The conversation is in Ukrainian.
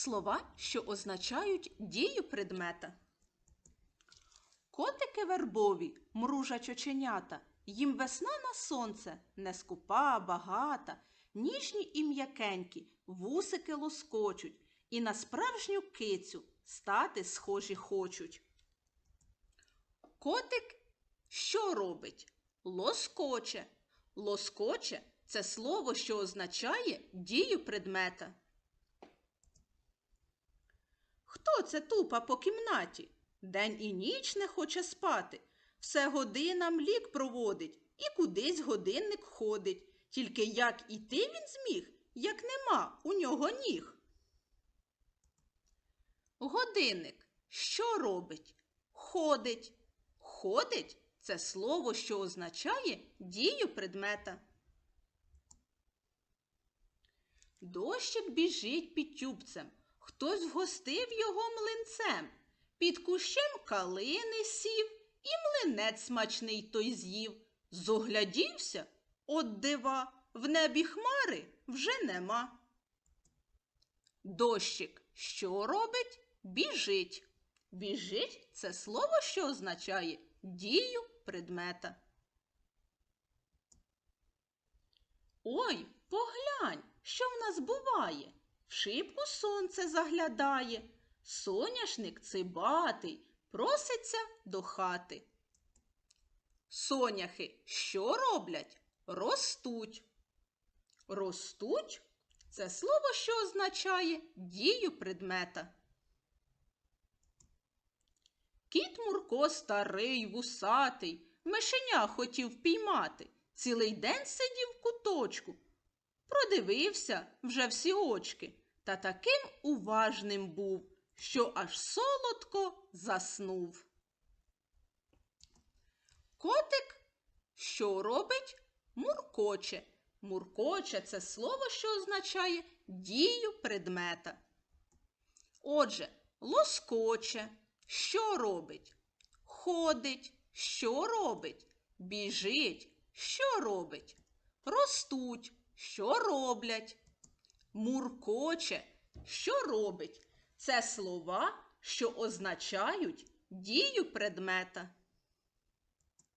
слова, що означають дію предмета. Котики вербові, мружать оченята, їм весна на сонце, не скупа, багата, ніжні і м'якенькі, вусики лоскочуть, і на справжню кицю стати схожі хочуть. Котик що робить? Лоскоче. Лоскоче це слово, що означає дію предмета. Хто це тупа по кімнаті? День і ніч не хоче спати. Все годинам лік проводить і кудись годинник ходить. Тільки як іти він зміг, як нема у нього ніг. Годинник що робить? Ходить. Ходить це слово, що означає дію предмета. Дощик біжить під тюбцем, хтось вгостив його млинцем. Під кущем калини сів, і млинець смачний той з'їв. Зоглядівся, от дива, в небі хмари вже нема. Дощик що робить? Біжить. Біжить це слово, що означає дію предмета. Ой, поглянь, що в нас буває. В шибку сонце заглядає, соняшник цибатий, проситься до хати. Соняхи що роблять? Ростуть. Ростуть це слово, що означає дію предмета. Кіт Мурко старий, вусатий, мишеня хотів піймати. Цілий день сидів в куточку. Продивився вже всі очки, та таким уважним був, що аж солодко заснув. Котик що робить? Муркоче. Муркоче це слово, що означає дію предмета. Отже, лоскоче. Що робить? Ходить. Що робить? Біжить. Що робить? Ростуть. Що роблять? Муркоче. Що робить? Це слова, що означають дію предмета.